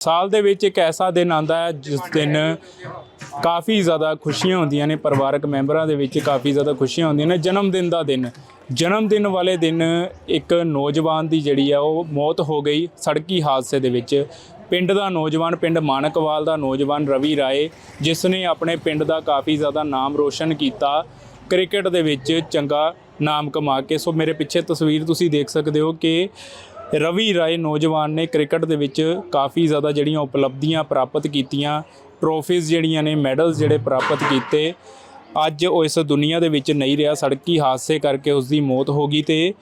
ਸਾਲ ਦੇ ਵਿੱਚ ਇੱਕ ਐਸਾ ਦਿਨ ਆਂਦਾ ਹੈ, ਜਿਸ ਦਿਨ ਕਾਫੀ ਜ਼ਿਆਦਾ ਖੁਸ਼ੀਆਂ ਹੁੰਦੀਆਂ ਨੇ, ਪਰਿਵਾਰਕ ਮੈਂਬਰਾਂ ਦੇ ਵਿੱਚ ਕਾਫੀ ਜ਼ਿਆਦਾ ਖੁਸ਼ੀਆਂ ਹੁੰਦੀਆਂ ਨੇ। ਜਨਮ ਦਿਨ ਦਾ ਦਿਨ, ਜਨਮ ਦਿਨ ਵਾਲੇ ਦਿਨ ਇੱਕ ਨੌਜਵਾਨ ਦੀ ਜਿਹੜੀ ਆ, ਉਹ ਮੌਤ ਹੋ ਗਈ ਸੜਕੀ ਹਾਦਸੇ ਦੇ ਵਿੱਚ। ਪਿੰਡ ਦਾ ਨੌਜਵਾਨ, ਪਿੰਡ ਮਾਨਕਵਾਲ ਦਾ ਨੌਜਵਾਨ ਰਵੀ ਰਾਏ, ਜਿਸ ਨੇ ਆਪਣੇ ਪਿੰਡ ਦਾ ਕਾਫੀ ਜ਼ਿਆਦਾ ਨਾਮ ਰੋਸ਼ਨ ਕੀਤਾ। ਕ੍ਰਿਕਟ ਦੇ ਵਿੱਚ ਚੰਗਾ ਨਾਮ ਕਮਾ ਕੇ, ਸੋ ਮੇਰੇ ਪਿੱਛੇ ਤਸਵੀਰ ਤੁਸੀਂ ਦੇਖ ਸਕਦੇ ਹੋ ਕਿ ਰਵੀ ਰਾਏ ਨੌਜਵਾਨ ਨੇ ਕ੍ਰਿਕਟ ਦੇ ਵਿੱਚ ਕਾਫੀ ਜ਼ਿਆਦਾ ਜਿਹੜੀਆਂ ਉਪਲਬਧੀਆਂ ਪ੍ਰਾਪਤ ਕੀਤੀਆਂ ਟਰੋਫੀਜ਼ ਜਿਹੜੀਆਂ ਨੇ ਮੈਡਲਸ ਜਿਹੜੇ ਪ੍ਰਾਪਤ ਕੀਤੇ। ਅੱਜ ਉਹ ਇਸ ਦੁਨੀਆ ਦੇ ਵਿੱਚ ਨਹੀਂ ਰਿਹਾ, ਸੜਕੀ ਹਾਦਸੇ ਕਰਕੇ ਉਸ ਦੀ ਮੌਤ ਹੋ ਗਈ ਤੇ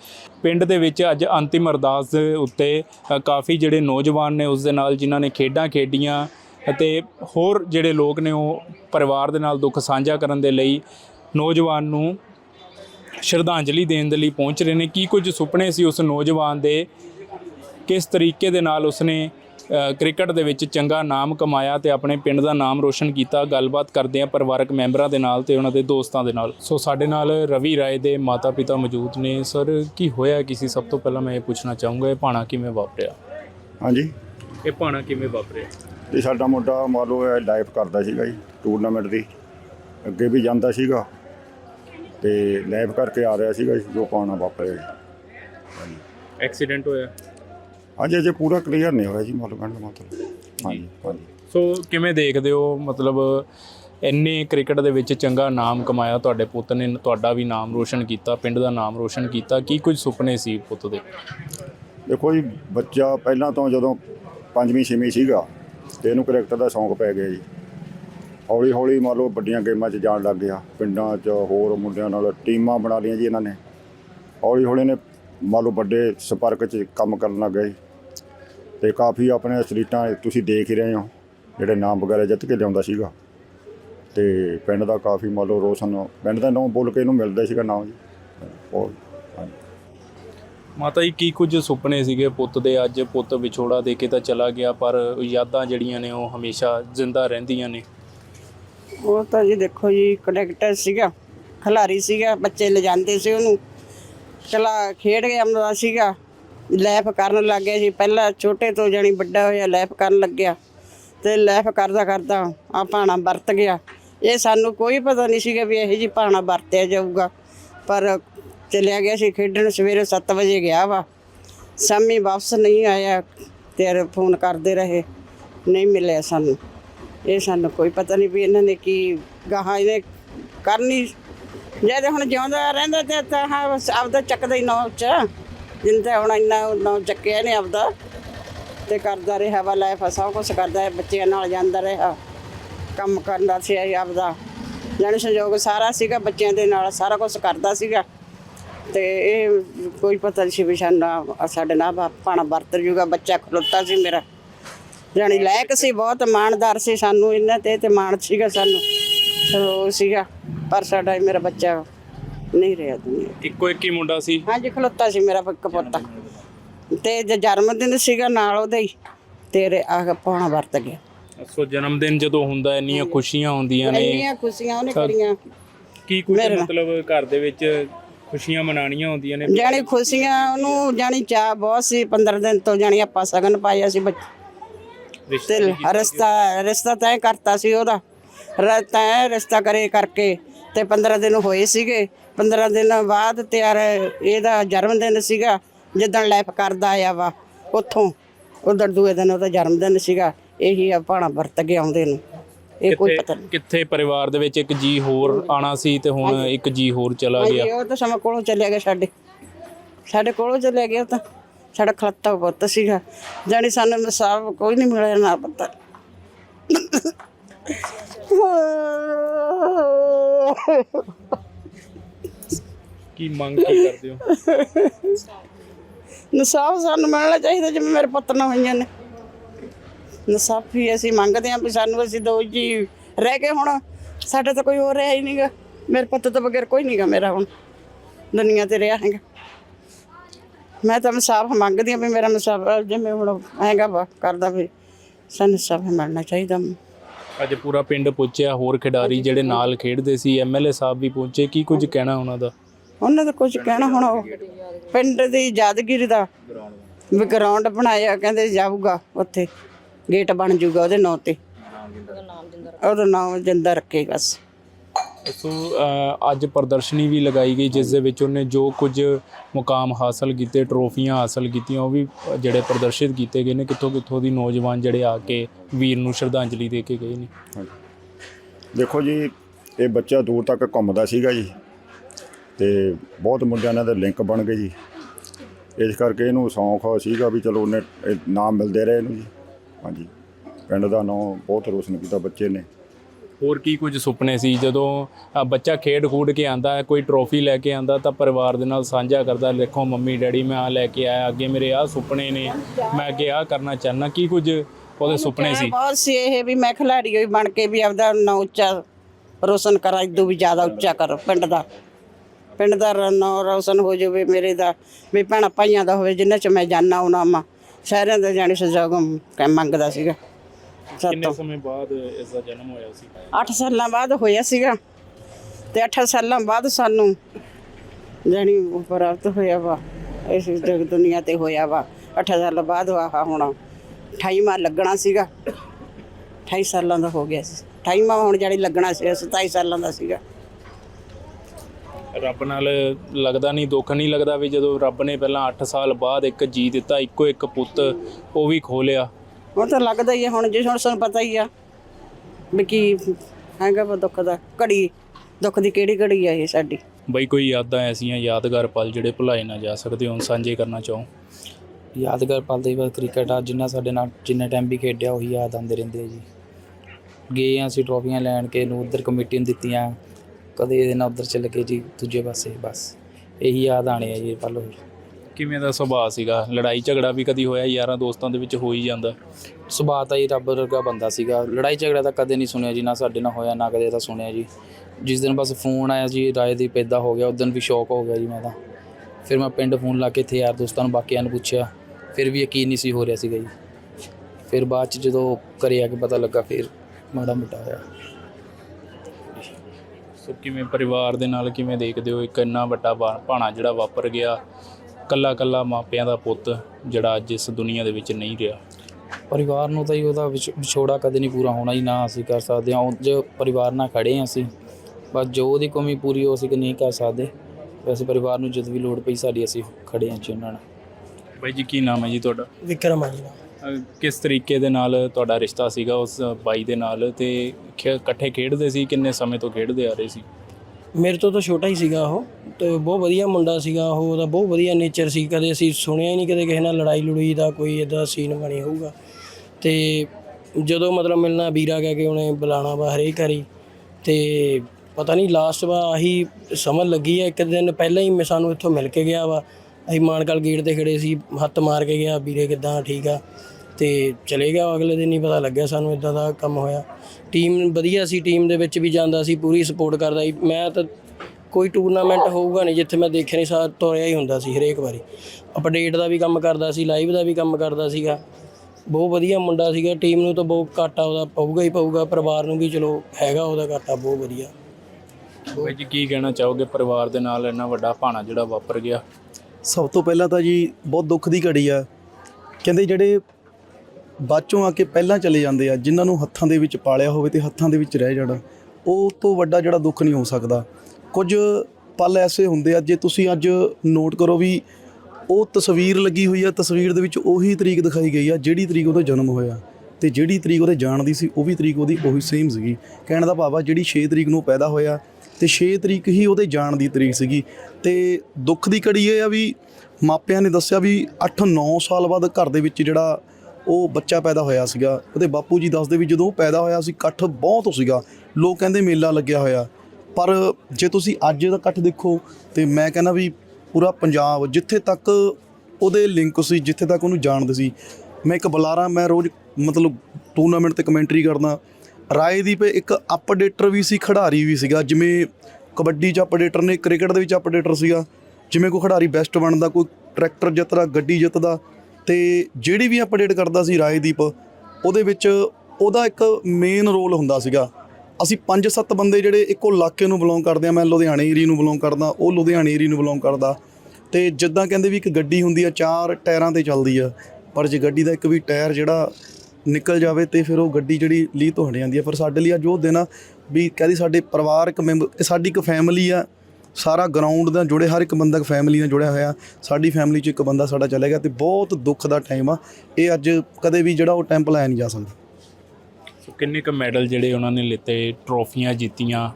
ਪਿੰਡ ਦੇ ਵਿੱਚ ਅੱਜ ਅੰਤਿਮ ਅਰਦਾਸ ਦੇ ਉੱਤੇ ਕਾਫੀ ਜਿਹੜੇ ਨੌਜਵਾਨ ਨੇ ਉਸ ਦੇ ਨਾਲ ਜਿਨ੍ਹਾਂ ਨੇ ਖੇਡਾਂ ਖੇਡੀਆਂ ਅਤੇ ਹੋਰ ਜਿਹੜੇ ਲੋਕ ਨੇ ਉਹ ਪਰਿਵਾਰ ਦੇ ਨਾਲ ਦੁੱਖ ਸਾਂਝਾ ਕਰਨ ਦੇ ਲਈ ਨੌਜਵਾਨ ਨੂੰ ਸ਼ਰਧਾਂਜਲੀ ਦੇਣ ਦੇ ਲਈ ਪਹੁੰਚ ਰਹੇ ਨੇ। ਕੀ ਕੁਝ ਸੁਪਨੇ ਸੀ ਉਸ ਨੌਜਵਾਨ ਦੇ ਕਿਸ ਤਰੀਕੇ ਦੇ ਨਾਲ ਉਸਨੇ ਕ੍ਰਿਕਟ ਦੇ ਵਿੱਚ ਚੰਗਾ ਨਾਮ ਕਮਾਇਆ ਤੇ ਆਪਣੇ ਪਿੰਡ ਦਾ ਨਾਮ ਰੋਸ਼ਨ ਕੀਤਾ ਗੱਲਬਾਤ ਕਰਦੇ ਆ ਪਰਿਵਾਰਕ ਮੈਂਬਰਾਂ ਦੇ ਨਾਲ ਤੇ ਉਹਨਾਂ ਦੇ ਦੋਸਤਾਂ ਦੇ ਨਾਲ। ਸੋ ਸਾਡੇ ਨਾਲ ਰਵੀ ਰਾਏ ਦੇ ਮਾਤਾ-ਪਿਤਾ ਮੌਜੂਦ ਨੇ। ਸਰ ਕੀ ਹੋਇਆ ਕਿਸੇ ਸਭ ਤੋਂ ਪਹਿਲਾਂ ਮੈਂ ਇਹ ਪੁੱਛਣਾ ਚਾਹੂੰਗਾ ਇਹ ਭਾਣਾ ਕਿਵੇਂ ਵਾਪਰਿਆ? ਹਾਂਜੀ। ਇਹ ਭਾਣਾ ਕਿਵੇਂ ਵਾਪਰਿਆ? ਤੇ ਸਾਡਾ ਮੁੰਡਾ ਮੰਨ ਲਓ ਇਹ ਲਾਈਫ ਕਰਦਾ ਸੀਗਾ ਜੀ ਟੂਰਨਾਮੈਂਟ ਦੀ। ਅੱਗੇ ਵੀ ਜਾਂਦਾ ਸੀਗਾ ਤੇ ਲਾਈਫ ਕਰਕੇ ਆ ਰਿਹਾ ਸੀਗਾ ਜੀ, ਜੋ ਪਾਣਾ ਵਾਪਰਿਆ ਜੀ। ਐਕਸੀਡੈਂਟ ਹੋਇਆ? ਹਾਂਜੀ ਅਜੇ ਪੂਰਾ ਕਲੀਅਰ ਨਹੀਂ ਹੋਇਆ ਜੀ ਮੰਨ ਲਓ ਕਹਿਣ ਦਾ ਮਤਲਬ। ਹਾਂਜੀ ਹਾਂਜੀ। ਸੋ ਕਿਵੇਂ ਦੇਖਦੇ ਹੋ ਮਤਲਬ ਇੰਨੇ ਕ੍ਰਿਕਟ ਦੇ ਵਿੱਚ ਚੰਗਾ ਨਾਮ ਕਮਾਇਆ ਤੁਹਾਡੇ ਪੁੱਤ ਨੇ ਤੁਹਾਡਾ ਵੀ ਨਾਮ ਰੋਸ਼ਨ ਕੀਤਾ ਪਿੰਡ ਦਾ ਨਾਮ ਰੋਸ਼ਨ ਕੀਤਾ ਕੀ ਕੁਝ ਸੁਪਨੇ ਸੀ ਪੁੱਤ ਦੇ? ਦੇਖੋ ਜੀ ਬੱਚਾ ਪਹਿਲਾਂ ਤੋਂ ਜਦੋਂ ਪੰਜਵੀਂ ਛੇਵੀਂ ਸੀਗਾ ਤੇ ਇਹਨੂੰ ਕ੍ਰਿਕਟ ਦਾ ਸ਼ੌਂਕ ਪੈ ਗਿਆ ਜੀ। ਹੌਲੀ ਹੌਲੀ ਮੰਨ ਲਓ ਵੱਡੀਆਂ ਗੇਮਾਂ 'ਚ ਜਾਣ ਲੱਗ ਗਿਆ ਪਿੰਡਾਂ 'ਚ ਹੋਰ ਮੁੰਡਿਆਂ ਨਾਲ ਟੀਮਾਂ ਬਣਾ ਲਈਆਂ ਜੀ ਇਹਨਾਂ ਨੇ। ਹੌਲੀ ਹੌਲੀ ਨੇ ਮੰਨ ਲਓ ਵੱਡੇ ਸੰਪਰਕ 'ਚ ਕੰਮ ਕਰਨ ਲੱਗ ਗਿਆ ਜੀ ਤੇ ਕਾਫੀ ਆਪਣੇ ਐਥਲੀਟਾਂ ਤੁਸੀਂ ਦੇਖ ਹੀ ਰਹੇ ਹੋ ਜਿਹੜੇ ਨਾਮ ਵਗੈਰਾ ਜਿੱਤ ਕੇ ਲਿਆਉਂਦਾ ਸੀਗਾ। ਤੇ ਪਿੰਡ ਦਾ ਕਾਫੀ ਮੰਨ ਲਓ ਰੋਸ਼ਨ ਪਿੰਡ ਦਾ ਨਾਮ ਬੋਲ ਕੇ ਇਹਨੂੰ ਮਿਲਦਾ ਸੀਗਾ ਨਾਮ ਜੀ। ਹਾਂਜੀ। ਮਾਤਾ ਜੀ ਕੀ ਕੁਝ ਸੁਪਨੇ ਸੀਗੇ ਪੁੱਤ ਦੇ? ਅੱਜ ਪੁੱਤ ਵਿਛੋੜਾ ਦੇ ਕੇ ਤਾਂ ਚਲਾ ਗਿਆ ਪਰ ਯਾਦਾਂ ਜਿਹੜੀਆਂ ਨੇ ਉਹ ਹਮੇਸ਼ਾ ਜ਼ਿੰਦਾ ਰਹਿੰਦੀਆਂ ਨੇ। ਉਹ ਤਾਂ ਜੀ ਦੇਖੋ ਜੀ ਕਨੈਕਟਰ ਸੀਗਾ ਖਿਲਾਰੀ ਸੀਗਾ ਬੱਚੇ ਲਿਜਾਂਦੇ ਸੀ ਉਹਨੂੰ। ਚਲਾ ਖੇਡ ਕੇ ਆਉਂਦਾ ਸੀਗਾ। ਲੈਫ ਕਰਨ ਲੱਗ ਗਿਆ ਸੀ। ਪਹਿਲਾਂ ਛੋਟੇ ਤੋਂ ਜਾਣੀ ਵੱਡਾ ਹੋਇਆ ਲੈਫ ਕਰਨ ਲੱਗਿਆ। ਤੇ ਲੈਫ ਕਰਦਾ ਕਰਦਾ ਆ ਭਾਣਾ ਵਰਤ ਗਿਆ। ਇਹ ਸਾਨੂੰ ਕੋਈ ਪਤਾ ਨਹੀਂ ਸੀਗਾ ਵੀ ਇਹੋ ਜੀ ਭਾਣਾ ਵਰਤਿਆ ਜਾਊਗਾ। ਪਰ ਚਲਿਆ ਗਿਆ ਸੀ ਖੇਡਣ, ਸਵੇਰੇ 7 ਵਜੇ ਗਿਆ ਵਾ। ਸ਼ਾਮੀ ਵਾਪਸ ਨਹੀਂ ਆਇਆ ਤੇ ਫੋਨ ਕਰਦੇ ਰਹੇ। ਨਹੀਂ ਮਿਲਿਆ ਸਾਨੂੰ। ਇਹ ਸਾਨੂੰ ਕੋਈ ਪਤਾ ਨਹੀਂ ਵੀ ਇਹਨਾਂ ਨੇ ਕੀ ਗਾਹਾਂ ਇਹਨੇ ਕਰਨੀ। ਜਦ ਹੁਣ ਜਿਉਂਦਾ ਰਹਿੰਦਾ ਤੇ ਤਾਂ ਹਾਂ, ਬਸ ਆਪਦਾ ਚੱਕਦਾ ਹੀ ਨੌ ਉੱਚਾ ਜਿੰਦੇ ਹੁਣ ਇੰਨਾ ਨੌ ਚੱਕਿਆ ਨੇ ਆਪਦਾ ਤੇ ਕਰਦਾ ਰਿਹਾ ਵਾ ਲਾਈਫ ਸਭ ਕੁਝ ਕਰਦਾ ਹੈ ਬੱਚਿਆਂ ਨਾਲ ਜਾਂਦਾ ਰਿਹਾ, ਕੰਮ ਕਰਦਾ ਸੀ ਆਪਦਾ। ਜਾਣੀ ਸੰਯੋਗ ਸਾਰਾ ਸੀਗਾ ਬੱਚਿਆਂ ਦੇ ਨਾਲ, ਸਾਰਾ ਕੁਝ ਕਰਦਾ ਸੀਗਾ। ਤੇ ਇਹ ਕੋਈ ਪਤਾ ਨਹੀਂ ਸੀ ਵੀ ਸਾਡਾ ਸਾਡੇ ਨਾਲ ਪਾਣਾ ਵਰਤ ਜੂਗਾ, ਬੱਚਾ ਖਲੋਤਾ ਸੀ ਮੇਰਾ। ਜਾਣੀ ਲਾਇਕ ਸੀ, ਬਹੁਤ ਇਮਾਨਦਾਰ ਸੀ ਸਾਨੂੰ ਇਹਨਾਂ ਤੇ ਤੇ ਮਾਣ ਸੀਗਾ ਸਾਨੂੰ। ਸੋ ਸੀਗਾ, ਪਰ ਸਾਡਾ ਮੇਰਾ ਬੱਚਾ ਨਹੀਂ ਰਿਹਾ ਦੁਨੀਆ ਇੱਕੋ ਇੱਕ ਹੀ ਮੁੰਡਾ ਸੀ? ਹਾਂਜੀ ਖਲੋਤਾ ਸੀ ਮੇਰਾ ਇੱਕ ਪੁੱਤ। ਤੇ ਜੇ ਜਨਮ ਦਿਨ ਸੀਗਾ ਨਾਲ ਉਹਦਾ ਹੀ ਤੇਰੇ ਆਹ ਪਾਉਣਾ ਵਰਤ ਗਿਆ। ਸੋ ਜਨਮ ਦਿਨ ਜਦੋਂ ਹੁੰਦਾ ਇੰਨੀਆਂ ਖੁਸ਼ੀਆਂ ਹੁੰਦੀਆਂ ਨੇ। ਇੰਨੀਆਂ ਖੁਸ਼ੀਆਂ ਉਹਨੇ ਕਰੀਆਂ। ਕੀ ਕੁਝ ਮਤਲਬ ਘਰ ਦੇ ਵਿੱਚ ਖੁਸ਼ੀਆਂ ਮਨਾਣੀਆਂ ਹੁੰਦੀਆਂ ਨੇ? ਜਾਣੀ ਖੁਸ਼ੀਆਂ ਉਹਨੂੰ ਜਾਣੀ ਚਾਹ ਬਹੁਤ ਸੀ 15 ਦਿਨ ਤੋਂ ਜਾਣੀ ਆਪਾਂ ਸਗਨ ਪਾਇਆ ਸੀ ਬੱਚ- ਰਿਸ਼ਤੇ ਤੇ ਰਿਸ਼ਤਾ ਰਿਸ਼ਤਾ ਤੈਅ ਕਰਤਾ ਸੀ ਉਹਦਾ। ਤੈਅ ਰਿਸ਼ਤਾ ਕਰੇ ਕਰਕੇ ਤੇ 15 ਦਿਨ ਹੋਏ ਸੀਗੇ। 15 ਦਿਨ ਬਾਅਦ ਤੇ ਯਾਰ ਇਹਦਾ ਜਨਮ ਦਿਨ ਸੀਗਾ ਜਿੱਦਣ ਲੈਪ ਕਰਦਾ ਆਇਆ ਵਾ ਉੱਥੋਂ। ਉਧਰ ਦੂਏ ਦਿਨ ਉਹਦਾ ਜਨਮ ਦਿਨ ਸੀਗਾ ਇਹੀ ਆ ਭਾਣਾ ਵਰਤ ਕੇ ਆਉਂਦੇ ਨੂੰ। ਇਹ ਕੋਈ ਪਤਾ ਨਹੀਂ। ਕਿੱਥੇ ਪਰਿਵਾਰ ਦੇ ਵਿੱਚ ਇੱਕ ਜੀ ਹੋਰ ਆਣਾ ਸੀ ਤੇ ਹੁਣ ਇੱਕ ਜੀ ਹੋਰ ਚਲਾ ਗਿਆ? ਉਹ ਤਾਂ ਸਮਾਂ ਕੋਲੋਂ ਚੱਲਿਆ ਗਿਆ ਸਾਡੇ। ਸਾਡੇ ਕੋਲੋਂ ਚੱਲਿਆ ਗਿਆ ਤਾਂ। ਸਾਡਾ ਖਲੱਤਾ ਪੁੱਤ ਸੀਗਾ। ਜਾਣੀ ਸਾਨੂੰ ਇਨਸਾਫ ਕੋਈ ਨਹੀਂ ਮਿਲਿਆ ਨਾ ਪਤਾ। ਕੀ ਮੰਗ ਕੀ ਕਰਦੇ ਹੋ? ਇਨਸਾਫ ਸਾਨੂੰ ਮਿਲਣਾ ਚਾਹੀਦਾ ਜਿਵੇਂ ਮੇਰੇ ਪੁੱਤ ਨਾਲ ਹੋਈਆਂ ਨੇ। ਇਨਸਾਫ ਹੀ ਅਸੀਂ ਮੰਗਦੇ ਹਾਂ ਵੀ ਸਾਨੂੰ ਅਸੀਂ ਦੋ ਜੀ ਰਹਿ ਕੇ ਹੁਣ ਸਾਡੇ ਤਾਂ ਕੋਈ ਹੋਰ ਰਿਹਾ ਹੀ ਨਹੀਂਗਾ ਮੇਰੇ ਪੁੱਤ ਤੋਂ ਬਗੈਰ ਕੋਈ ਨਹੀਂਗਾ ਮੇਰਾ ਹੁਣ ਦੁਨੀਆ ਤੇ ਰਿਹਾ ਹੈਗਾ। ਮੈਂ ਤਾਂ ਇਨਸਾਫ ਮੰਗਦੀ ਹਾਂ ਵੀ ਮੇਰਾ ਇਨਸਾਫ ਜਿਵੇਂ ਹੁਣ ਹੈਗਾ ਵਾ ਕਰਦਾ ਵੀ ਸਾਨੂੰ ਇਨਸਾਫ ਮਿਲਣਾ ਚਾਹੀਦਾ। ਅੱਜ ਪੂਰਾ ਪਿੰਡ ਪਹੁੰਚਿਆ ਹੋਰ ਖਿਡਾਰੀ ਜਿਹੜੇ ਨਾਲ ਖੇਡਦੇ ਸੀ ਐਮਐਲਏ ਸਾਹਿਬ ਵੀ ਪਹੁੰਚੇ ਕੀ ਕੁਝ ਕਹਿਣਾ ਉਹਨਾਂ ਦਾ? ਉਹਨਾਂ ਦਾ ਕੁਝ ਕਹਿਣਾ ਹੁਣ ਉਹ ਪਿੰਡ ਦੀ ਯਾਦਗਿਰੀ ਦਾ ਵੀ ਗਰਾਊਂਡ ਬਣਾਇਆ ਕਹਿੰਦੇ ਜਾਊਗਾ ਉੱਥੇ ਗੇਟ ਬਣ ਜੂਗਾ ਉਹਦੇ ਨਾਂ ਤੇ। ਉਹਦਾ ਨਾਮ ਜਿੰਦਾ ਰੱਖੇ ਬਸ ਸੋ ਅ, ਅੱਜ ਪ੍ਰਦਰਸ਼ਨੀ ਵੀ ਲਗਾਈ ਗਈ ਜਿਸ ਦੇ ਵਿੱਚ ਉਹਨੇ ਜੋ ਕੁਝ ਮੁਕਾਮ ਹਾਸਲ ਕੀਤੇ ਟਰੋਫੀਆਂ ਹਾਸਲ ਕੀਤੀਆਂ ਉਹ ਵੀ ਅ, ਜਿਹੜੇ ਪ੍ਰਦਰਸ਼ਿਤ ਕੀਤੇ ਗਏ ਨੇ ਕਿੱਥੋਂ ਕਿੱਥੋਂ ਦੀ ਨੌਜਵਾਨ ਜਿਹੜੇ ਆ ਕੇ ਵੀਰ ਨੂੰ ਸ਼ਰਧਾਂਜਲੀ ਦੇ ਕੇ ਗਏ ਨੇ? ਦੇਖੋ ਜੀ ਇਹ ਬੱਚਾ ਦੂਰ ਤੱਕ ਘੁੰਮਦਾ ਸੀਗਾ ਜੀ। ਤੇ ਬਹੁਤ ਮੁੰਡਿਆਂ ਨਾਲ ਦੇ ਲਿੰਕ ਬਣ ਗਏ ਜੀ। ਇਸ ਕਰਕੇ ਇਹਨੂੰ ਸ਼ੌਂਕ ਸੀਗਾ ਵੀ ਚਲੋ ਉਹਨੇ ਇਹ ਨਾਮ ਮਿਲਦੇ ਰਹੇ ਇਹਨੂੰ ਜੀ। ਹਾਂਜੀ। ਪਿੰਡ ਦਾ ਨਾਮ ਬਹੁਤ ਰੋਸ਼ਨ ਕੀਤਾ ਬੱਚੇ ਨੇ। ਹੋਰ ਕੀ ਕੁਝ ਸੁਪਨੇ ਸੀ? ਜਦੋਂ ਅ, ਬੱਚਾ ਖੇਡ ਖੂਡ ਕੇ ਆਂਦਾ ਹੈ ਕੋਈ ਟਰੋਫੀ ਲੈ ਕੇ ਆਂਦਾ ਤਾਂ ਪਰਿਵਾਰ ਦੇ ਨਾਲ ਸਾਂਝਾ ਕਰਦਾ ਦੇਖੋ ਮੰਮੀ ਡੈਡੀ ਮੈਂ ਆ ਲੈ ਕੇ ਆਇਆ ਅੱਗੇ ਮੇਰੇ ਆ ਸੁਪਨੇ ਨੇ ਮੈਂ ਅੱਗੇ ਆ ਕਰਨਾ ਚਾਹਨਾ ਕੀ ਕੁਝ ਉਹਦੇ ਸੁਪਨੇ ਸੀ? ਬਹੁਤ ਸੀ ਇਹ ਵੀ ਮੈਂ ਖਿਲਾੜੀ ਹੋਈ ਬਣ ਕੇ ਵੀ ਆਪਦਾ ਨਾਂ ਉੱਚਾ ਰੋਸ਼ਨ ਕਰਾਂ ਇਦੋਂ ਵੀ ਜ਼ਿਆਦਾ ਉੱਚਾ ਕਰ ਪਿੰਡ ਦਾ। ਪਿੰਡ ਦਾ ਨਾਂ ਰੋਸ਼ਨ ਹੋ ਜਾਵੇ ਮੇਰੇ ਦਾ ਵੀ ਭੈਣਾਂ ਭਾਈਆਂ ਦਾ ਹੋਵੇ ਜਿੰਨਾ ਚ ਮੈਂ ਜਾਣਾ ਉਹਨਾਂ ਮਾ। ਸਾਰਿਆਂ ਦਾ ਜਾਣੀ ਕ- ਮੰਗਦਾ ਸੀਗਾ। ਕਿੰਨੇ ਸਮੇਂ ਬਾਅਦ ਇਸ ਦਾ ਜਨਮ ਹੋਇਆ ਸੀ? 8 ਸਾਲਾਂ ਬਾਅਦ ਹੋਇਆ ਸੀਗਾ। ਤੇ 8 ਸਾਲਾਂ ਬਾਅਦ ਸਾਨੂੰ ਜਾਣੀ ਉਹ ਪ੍ਰਾਪਤ ਹੋਇਆ ਵਾ। ਇਸ ਜਗ ਦੁਨੀਆ ਤੇ ਹੋਇਆ ਵਾ। 8 ਸਾਲਾਂ ਬਾਅਦ ਆਹ ਹੁਣ 28ਵਾਂ ਲੱਗਣਾ ਸੀਗਾ। 28 ਸਾਲਾਂ ਦਾ ਹੋ ਗਿਆ ਸੀ। 28ਵਾਂ ਹੁਣ ਜਾਣੀ ਲੱਗਣਾ ਸੀ 27 ਸਾਲਾਂ ਦਾ ਸੀਗਾ। ਰੱਬ ਨਾਲ ਲੱਗਦਾ ਨਹੀਂ ਦੁੱਖ ਨਹੀਂ ਲੱਗਦਾ ਵੀ ਜਦੋਂ ਰੱਬ ਨੇ ਪਹਿਲਾਂ 8 ਸਾਲ ਬਾਅਦ ਇੱਕ ਜੀ ਦਿੱਤਾ ਇੱਕੋ ਇੱਕ ਪੁੱਤ ਉਹ ਵੀ ਖੋ ਲਿਆ। ਉਹ ਤਾਂ ਲੱਗਦਾ ਹੀ ਹੈ ਹੁਣ ਜਿਸ ਹੁਣ ਸਾਨੂੰ ਪਤਾ ਹੀ ਆ ਵੀ ਕੀ ਹੈਗਾ ਵਾ ਦੁੱਖ ਦਾ ਘੜੀ ਦੁੱਖ ਦੀ ਕਿਹੜੀ ਘੜੀ ਆ ਇਹ ਸਾਡੀ। ਬਈ ਕੋਈ ਯਾਦਾਂ ਐਸੀਆਂ ਯਾਦਗਾਰ ਪਲ ਜਿਹੜੇ ਭੁਲਾਏ ਨਾ ਜਾ ਸਕਦੇ ਹੁਣ ਸਾਂਝੇ ਕਰਨਾ ਚਾਹੋ। ਯਾਦਗਾਰ ਪਲ ਦੇ ਬਾਅਦ ਕ੍ਰਿਕਟ ਆ ਜਿੰਨਾ ਸਾਡੇ ਨਾਲ ਜਿੰਨੇ ਟਾਈਮ ਵੀ ਖੇਡਿਆ ਉਹੀ ਯਾਦ ਆਉਂਦੇ ਰਹਿੰਦੇ ਆ ਜੀ। ਗਏ ਆ ਅਸੀਂ ਟਰੋਫੀਆਂ ਲੈਣ ਕੇ ਨੂੰ ਉਧਰ ਕਮੇਟੀ ਨੂੰ ਦਿੱਤੀਆਂ। ਕਦੇ ਇਹਦੇ ਨਾਲ ਉਧਰ ਚੱਲ ਗਏ ਜੀ ਦੂਜੇ ਪਾਸੇ ਬਸ। ਇਹੀ ਯਾਦ ਆਣੇ ਆ ਜੀ ਪਲ ਹੋਰ ਕਿਵੇਂ ਦਾ ਸੁਭਾਅ ਸੀਗਾ? ਲੜਾਈ ਝਗੜਾ ਵੀ ਕਦੀ ਹੋਇਆ? ਯਾਰਾਂ ਦੋਸਤਾਂ ਦੇ ਵਿੱਚ ਹੋ ਹੀ ਜਾਂਦਾ। ਸੁਭਾਅ ਤਾਂ ਹੀ ਰੱਬ ਵਰਗਾ ਬੰਦਾ ਸੀਗਾ। ਲੜਾਈ ਝਗੜਾ ਤਾਂ ਕਦੇ ਨਹੀਂ ਸੁਣਿਆ ਜੀ ਨਾ ਸਾਡੇ ਨਾਲ ਹੋਇਆ ਨਾ ਕਦੇ ਤਾਂ ਸੁਣਿਆ ਜੀ। ਜਿਸ ਦਿਨ ਬਸ ਫੋਨ ਆਇਆ ਜੀ ਰਾਏ ਦੀ ਪੈਦਾ ਹੋ ਗਿਆ ਉਸ ਦਿਨ ਵੀ ਸ਼ੌਕ ਹੋ ਗਿਆ ਜੀ ਮੈਂ ਤਾਂ। ਫਿਰ ਮੈਂ ਪਿੰਡ ਫੋਨ ਲਾ ਕੇ ਇੱਥੇ ਯਾਰ ਦੋਸਤਾਂ ਨੂੰ ਬਾਕੀਆਂ ਨੂੰ ਪੁੱਛਿਆ। ਫਿਰ ਵੀ ਯਕੀਨ ਨਹੀਂ ਸੀ ਹੋ ਰਿਹਾ ਸੀਗਾ ਜੀ। ਫਿਰ ਬਾਅਦ ਚ ਜਦੋਂ ਘਰੇ ਆ ਕੇ ਪਤਾ ਲੱਗਾ ਫਿਰ ਮਾੜਾ ਮੋਟਾ ਹੋਇਆ। ਸੋ ਕਿਵੇਂ ਪਰਿਵਾਰ ਦੇ ਨਾਲ ਕਿਵੇਂ ਦੇਖਦੇ ਹੋ? ਇੱਕ ਇੰਨਾ ਵੱਡਾ ਭਾਣਾ ਜਿਹੜਾ ਵਾਪਰ ਗਿਆ ਕੱਲਾ ਕੱਲਾ ਮਾਪਿਆਂ ਦਾ ਪੁੱਤ ਜਿਹੜਾ ਅੱਜ ਇਸ ਦੁਨੀਆ ਦੇ ਵਿੱਚ ਨਹੀਂ ਰਿਹਾ। ਪਰਿਵਾਰ ਨੂੰ ਤਾਂ ਹੀ ਉਹਦਾ ਵਿਛ- ਵਿਛੋੜਾ ਕਦੇ ਨਹੀਂ ਪੂਰਾ ਹੋਣਾ ਹੀ ਨਾ ਅਸੀਂ ਕਰ ਸਕਦੇ ਹਾਂ। ਅੱਜ ਪਰਿਵਾਰ ਨਾਲ ਖੜੇ ਹਾਂ ਅਸੀਂ। ਬਸ ਜੋ ਉਹਦੀ ਕਮੀ ਪੂਰੀ ਹੋ ਅਸੀਂ ਨਹੀਂ ਕਰ ਸਕਦੇ। ਵੈਸੇ ਪਰਿਵਾਰ ਨੂੰ ਜਦ ਵੀ ਲੋੜ ਪਈ ਸਾਡੀ ਅਸੀਂ ਖੜੇ ਹਾਂ ਜੀ ਉਹਨਾਂ ਨਾਲ। ਬਾਈ ਜੀ ਕੀ ਨਾਮ ਹੈ ਜੀ ਤੁਹਾਡਾ? ਵਿਕਰਮ ਆ ਜੀ। ਕਿਸ ਤਰੀਕੇ ਦੇ ਨਾਲ ਤੁਹਾਡਾ ਰਿਸ਼ਤਾ ਸੀਗਾ ਉਸ ਬਾਈ ਦੇ ਨਾਲ ਤੇ ਖੇ- ਇਕੱਠੇ ਖੇਡਦੇ ਸੀ? ਕਿੰਨੇ ਸਮੇਂ ਤੋਂ ਖੇਡਦੇ ਆ ਰਹੇ ਸੀ? ਮੇਰੇ ਤੋਂ ਤਾਂ ਛੋਟਾ ਹੀ ਸੀਗਾ ਉਹ ਤੇ ਬਹੁਤ ਵਧੀਆ ਮੁੰਡਾ ਸੀਗਾ ਉਹ, ਉਹਦਾ ਬਹੁਤ ਵਧੀਆ ਨੇਚਰ ਸੀ। ਕਦੇ ਅਸੀਂ ਸੁਣਿਆ ਹੀ ਨਹੀਂ ਕਦੇ ਕਿਸੇ ਨਾਲ ਲੜਾਈ ਲੜੂਈ ਦਾ ਕੋਈ ਇਦਾਂ ਸੀਨ ਬਣੀ ਹੋਊਗਾ। ਤੇ ਜਦੋਂ ਮਤਲਬ ਮਿਲਣਾ ਵੀਰਾ ਕਹਿ ਕੇ ਉਹਨੇ ਬੁਲਾਣਾ ਵਾ ਹਰੇਕ ਵਾਰੀ ਤੇ ਪਤਾ ਨਹੀਂ ਲਾਸਟ ਵਾ ਆਹੀ ਸਮਝ ਲੱਗੀ ਆ। ਇੱਕ ਦਿਨ ਪਹਿਲਾਂ ਹੀ ਮੈਂ ਸਾਨੂੰ ਇੱਥੋਂ ਮਿਲ ਕੇ ਗਿਆ ਵਾ। ਅਸੀਂ ਮਾਨਕਲ ਗੇਟ ਤੇ ਖੜੇ ਸੀ, ਹੱਥ ਮਾਰ ਕੇ ਗਿਆ, ਵੀਰੇ ਕਿਦਾਂ, ਠੀਕ ਆ। ਤੇ ਚਲੇ ਗਿਆ ਅਗਲੇ ਦਿਨ ਹੀ ਪਤਾ ਲੱਗਿਆ ਸਾਨੂੰ ਇਦਾਂ ਦਾ ਕੰਮ ਹੋਇਆ। ਟੀਮ ਵਧੀਆ ਸੀ, ਟੀਮ ਦੇ ਵਿੱਚ ਵੀ ਜਾਂਦਾ ਸੀ, ਪੂਰੀ ਸਪੋਰਟ ਕਰਦਾ ਸੀ। ਮੈਂ ਤਾਂ ਕੋਈ ਟੂਰਨਾਮੈਂਟ ਹੋਊਗਾ ਨਹੀਂ ਜਿੱਥੇ ਮੈਂ ਦੇਖਿਆ ਨਹੀਂ, ਸਾਰਾ ਤੋਰਿਆ ਹੀ ਹੁੰਦਾ ਸੀ ਹਰੇਕ ਵਾਰੀ। ਅਪਡੇਟ ਦਾ ਵੀ ਕੰਮ ਕਰਦਾ ਸੀ ਲਾਈਵ ਦਾ ਵੀ ਕੰਮ ਕਰਦਾ ਸੀਗਾ। ਬਹੁਤ ਵਧੀਆ ਮੁੰਡਾ ਸੀਗਾ ਟੀਮ ਨੂੰ ਤਾਂ ਬਹੁਤ ਘਾਟਾ ਉਹਦਾ ਪਊਗਾ ਹੀ ਪਊਗਾ, ਪਰਿਵਾਰ ਨੂੰ ਵੀ ਚਲੋ ਹੈਗਾ ਉਹਦਾ ਘਾਟਾ, ਬਹੁਤ ਵਧੀਆ। ਬਾਈ ਜੀ, ਕੀ ਕਹਿਣਾ ਚਾਹੋਗੇ? ਪਰਿਵਾਰ ਦੇ ਨਾਲ ਇੰਨਾ ਵੱਡਾ ਭਾਣਾ ਜਿਹੜਾ ਵਾਪਰ ਗਿਆ। ਸਭ ਤੋਂ ਪਹਿਲਾਂ ਤਾਂ ਜੀ ਬਹੁਤ ਦੁੱਖ ਦੀ ਘੜੀ ਆ। ਕਹਿੰਦੇ ਜਿਹੜੇ ਬਾਚੋਂ ਆ ਕੇ ਪਹਿਲਾਂ ਚਲੇ ਜਾਂਦੇ ਆ, ਜਿਨ੍ਹਾਂ ਨੂੰ ਹੱਥਾਂ ਦੇ ਵਿੱਚ ਪਾਲਿਆ ਹੋਵੇ ਤੇ ਹੱਥਾਂ ਦੇ ਵਿੱਚ ਰਹਿ ਜਾਣਾ, ਉਹ ਤੋਂ ਵੱਡਾ ਜਿਹੜਾ ਦੁੱਖ ਨਹੀਂ ਹੋ ਸਕਦਾ। ਕੁਝ ਪਲ ਐਸੇ ਹੁੰਦੇ ਆ, ਜੇ ਤੁਸੀਂ ਅੱਜ ਨੋਟ ਕਰੋ ਵੀ ਉਹ ਤਸਵੀਰ ਲੱਗੀ ਹੋਈ ਆ, ਤਸਵੀਰ ਦੇ ਵਿੱਚ ਉਹੀ ਤਰੀਕ ਦਿਖਾਈ ਗਈ ਆ, ਜਿਹੜੀ ਤਰੀਕ ਉਹਦਾ ਜਨਮ ਹੋਇਆ। ਤੇ ਜਿਹੜੀ ਤਰੀਕ ਉਹਦੇ ਜਾਣ ਦੀ ਸੀ, ਉਹ ਵੀ ਤਰੀਕ ਉਹਦੀ ਉਹੀ ਸੇਮ ਸੀਗੀ। ਕਹਿਣ ਦਾ ਭਾਵ ਆ, ਜਿਹੜੀ 6 ਤਰੀਕ ਨੂੰ ਪੈਦਾ ਹੋਇਆ ਤੇ 6 ਤਰੀਕ ਹੀ ਉਹਦੇ ਜਾਣ ਦੀ ਤਰੀਕ ਸੀਗੀ। ਤੇ ਦੁੱਖ ਦੀ ਕੜੀ ਇਹ ਆ ਵੀ ਮਾਪਿਆਂ ਨੇ ਦੱਸਿਆ ਵੀ 8-9 ਸਾਲ ਬਾਅਦ ਘਰ ਦੇ ਵਿੱਚ ਜਿਹੜਾ ਉਹ ਬੱਚਾ ਪੈਦਾ ਹੋਇਆ ਸੀਗਾ। ਉਹਦੇ ਬਾਪੂ ਜੀ ਦੱਸਦੇ ਵੀ ਜਦੋਂ ਉਹ ਪੈਦਾ ਹੋਇਆ ਸੀ, ਇਕੱਠ ਬਹੁਤ ਸੀਗਾ। ਲੋਕ ਕਹਿੰਦੇ ਮੇਲਾ ਲੱਗਿਆ ਹੋਇਆ। ਪਰ ਜੇ ਤੁਸੀਂ ਅੱਜ ਦਾ ਇਕੱਠ ਦੇਖੋ ਤੇ ਮੈਂ ਕਹਿੰਦਾ ਵੀ ਪੂਰਾ ਪੰਜਾਬ ਜਿੱਥੇ ਤੱਕ ਉਹਦੇ ਲਿੰਕ ਸੀ, ਜਿੱਥੇ ਤੱਕ ਉਹਨੂੰ ਜਾਣਦੇ ਸੀ। ਮੈਂ ਇੱਕ ਬੁਲਾਰਾ, ਮੈਂ ਰੋਜ਼ ਮਤਲਬ ਟੂਰਨਾਮੈਂਟ ਤੇ ਕਮੈਂਟਰੀ ਕਰਦਾ। ਰਾਏਦੀਪ ਇੱਕ ਅਪਡੇਟਰ ਵੀ ਸੀ, ਖਿਡਾਰੀ ਵੀ ਸੀਗਾ। ਜਿਵੇਂ ਕਬੱਡੀ 'ਚ ਅਪਡੇਟਰ ਨੇ, ਕ੍ਰਿਕਟ ਦੇ ਵਿੱਚ ਅਪਡੇਟਰ ਸੀਗਾ। ਜਿਵੇਂ ਕੋਈ ਖਿਡਾਰੀ ਬੈਸਟ ਬਣਦਾ, ਕੋਈ ਟਰੈਕਟਰ ਜਿੱਤਦਾ, ਗੱਡੀ ਜਿੱਤਦਾ, ਤੇ ਜਿਹੜੀ ਵੀ ਅਪਡੇਟ ਕਰਦਾ ਸੀ ਰਾਏਦੀਪ ਉਹਦੇ ਵਿੱਚ ਉਹਦਾ ਇੱਕ ਮੇਨ ਰੋਲ ਹੁੰਦਾ ਸੀਗਾ। ਅਸੀਂ 5-7 ਬੰਦੇ ਜਿਹੜੇ ਇੱਕੋ ਇਲਾਕੇ ਨੂੰ ਬਿਲੋਂਗ ਕਰਦੇ ਆ, ਮੈਂ ਲੁਧਿਆਣੇ ਏਰੀਆ ਨੂੰ ਬਿਲੋਂਗ ਕਰਦਾ, ਉਹ ਲੁਧਿਆਣੇ ਏਰੀਆ ਨੂੰ ਬਿਲੋਂਗ ਕਰਦਾ। ਤੇ ਜਿੱਦਾਂ ਕਹਿੰਦੇ ਵੀ ਇੱਕ ਗੱਡੀ ਹੁੰਦੀ ਆ, ਚਾਰ ਟਾਇਰਾਂ ਤੇ ਚੱਲਦੀ ਆ, ਪਰ ਜੇ ਗੱਡੀ ਦਾ ਇੱਕ ਵੀ ਟਾਇਰ ਜਿਹੜਾ ਨਿਕਲ ਜਾਵੇ ਤੇ ਫਿਰ ਉਹ ਗੱਡੀ ਜਿਹੜੀ ਲੀ ਤੋਂ ਹਟ ਜਾਂਦੀ ਹੈ। ਪਰ ਸਾਡੇ ਲਈ ਅੱਜ ਉਹ ਦਿਨ ਆ ਵੀ ਕਹਦੀ ਸਾਡੇ ਪਰਿਵਾਰਕ ਮੈਂਬਰ ਸਾਡੀ ਇੱਕ ਫੈਮਿਲੀ ਆ ਸਾਰਾ ਗਰਾਊਂਡ ਦਾ ਜੁੜੇ ਹਰ ਇੱਕ ਬੰਦਾ ਫੈਮਿਲੀ ਨਾਲ ਜੁੜਿਆ ਹੋਇਆ। ਸਾਡੀ ਫੈਮਿਲੀ 'ਚ ਇੱਕ ਬੰਦਾ ਸਾਡਾ ਚਲੇ ਗਿਆ ਤੇ ਬਹੁਤ ਦੁੱਖ ਦਾ ਟਾਈਮ ਆ। ਇਹ ਅੱਜ ਕਦੇ ਵੀ ਜਿਹੜਾ ਉਹ ਟੈਂਪਲ ਆਇਆ ਨਹੀਂ ਜਾ ਸਕਦਾ। ਸੋ ਕਿੰਨੇ ਕੁ ਮੈਡਲ ਜਿਹੜੇ ਉਹਨਾਂ ਨੇ ਲਿੱਤੇ ਟਰੋਫੀਆਂ ਜਿੱਤੀਆਂ?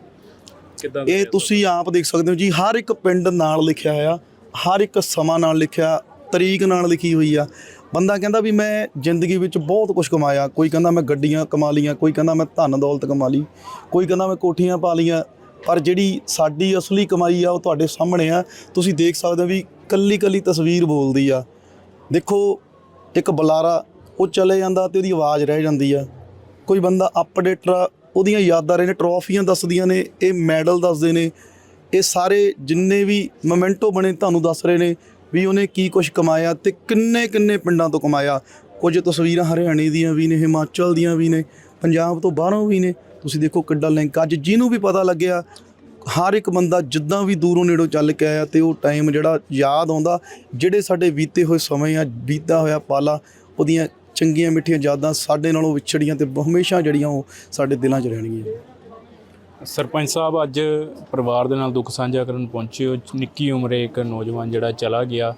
ਕਿਦਾਂ ਇਹ ਤੁਸੀਂ ਆਪ ਦੇਖ ਸਕਦੇ ਹੋ ਜੀ ਹਰ ਇੱਕ ਪਿੰਡ ਨਾਲ ਲਿਖਿਆ ਹੋਇਆ ਹਰ ਇੱਕ ਸਮਾਂ ਨਾਲ ਲਿਖਿਆ ਤਰੀਕ ਨਾਲ ਲਿਖੀ ਹੋਈ ਆ। ਬੰਦਾ ਕਹਿੰਦਾ ਵੀ ਮੈਂ ਜ਼ਿੰਦਗੀ ਵਿੱਚ ਬਹੁਤ ਕੁਝ ਕਮਾਇਆ, ਕੋਈ ਕਹਿੰਦਾ ਮੈਂ ਗੱਡੀਆਂ ਕਮਾ ਲੀਆਂ ਕੋਈ ਕਹਿੰਦਾ ਮੈਂ ਧਨ ਦੌਲਤ ਕਮਾ ਲਈ, ਕੋਈ ਕਹਿੰਦਾ ਮੈਂ ਕੋਠੀਆਂ ਪਾ ਲੀਆਂ ਪਰ ਜਿਹੜੀ ਸਾਡੀ ਅਸਲੀ ਕਮਾਈ ਆ ਉਹ ਤੁਹਾਡੇ ਸਾਹਮਣੇ ਆ। ਤੁਸੀਂ ਦੇਖ ਸਕਦੇ ਹੋ ਵੀ ਕੱਲੀ ਕੱਲੀ ਤਸਵੀਰ ਬੋਲਦੀ ਆ। ਦੇਖੋ, ਇੱਕ ਬੁਲਾਰਾ, ਉਹ ਚਲੇ ਜਾਂਦਾ ਤੇ ਉਹਦੀ ਆਵਾਜ਼ ਰਹਿ ਜਾਂਦੀ ਆ। ਕੋਈ ਬੰਦਾ ਅਪਡੇਟਰ ਉਹਦੀਆਂ ਯਾਦਾਂ ਰਹੇ ਨੇ ਟਰੋਫੀਆਂ ਦੱਸਦੀਆਂ ਨੇ, ਇਹ ਮੈਡਲ ਦੱਸਦੇ ਨੇ, ਇਹ ਸਾਰੇ ਜਿੰਨੇ ਵੀ ਮੋਮੈਂਟੋ ਬਣੇ ਤੁਹਾਨੂੰ ਦੱਸ ਰਹੇ ਨੇ ਵੀ ਉਹਨੇ ਕੀ ਕੁਝ ਕਮਾਇਆ ਤੇ ਕਿੰਨੇ ਕਿੰਨੇ ਪਿੰਡਾਂ ਤੋਂ ਕਮਾਇਆ। ਕੁਝ ਤਸਵੀਰਾਂ ਹਰਿਆਣੇ ਦੀਆਂ ਵੀ ਨੇ, ਹਿਮਾਚਲ ਦੀਆਂ ਵੀ ਨੇ, ਪੰਜਾਬ ਤੋਂ ਬਾਹਰੋਂ ਵੀ ਨੇ। ਤੁਸੀਂ ਦੇਖੋ ਕਿੱਡਾ ਲਿੰਕ ਅੱਜ ਜਿਹਨੂੰ ਵੀ ਪਤਾ ਲੱਗਿਆ, ਹਰ ਇੱਕ ਬੰਦਾ ਜਿੱਦਾਂ ਵੀ ਦੂਰੋਂ ਨੇੜੋਂ ਚੱਲ ਕੇ ਆਇਆ ਤੇ ਉਹ ਟਾਈਮ ਜਿਹੜਾ ਯਾਦ ਆਉਂਦਾ, ਜਿਹੜੇ ਸਾਡੇ ਬੀਤੇ ਹੋਏ ਸਮੇਂ ਆ, ਬੀਤਾ ਹੋਇਆ ਪਾਲਾ, ਉਹਦੀਆਂ ਚੰਗੀਆਂ ਮਿੱਠੀਆਂ ਯਾਦਾਂ ਸਾਡੇ ਨਾਲੋਂ ਵਿਛੜੀਆਂ ਤੇ ਹਮੇਸ਼ਾ ਜਿਹੜੀਆਂ ਉਹ ਸਾਡੇ ਦਿਲਾਂ 'ਚ ਰਹਿਣਗੀਆਂ। ਸਰਪੰਚ ਸਾਹਿਬ, ਅੱਜ ਪਰਿਵਾਰ ਦੇ ਨਾਲ ਦੁੱਖ ਸਾਂਝਾ ਕਰਨ ਪਹੁੰਚੇ ਹੋ। ਨਿੱਕੀ ਉਮਰੇ ਇੱਕ ਨੌਜਵਾਨ ਜਿਹੜਾ ਚਲਾ ਗਿਆ,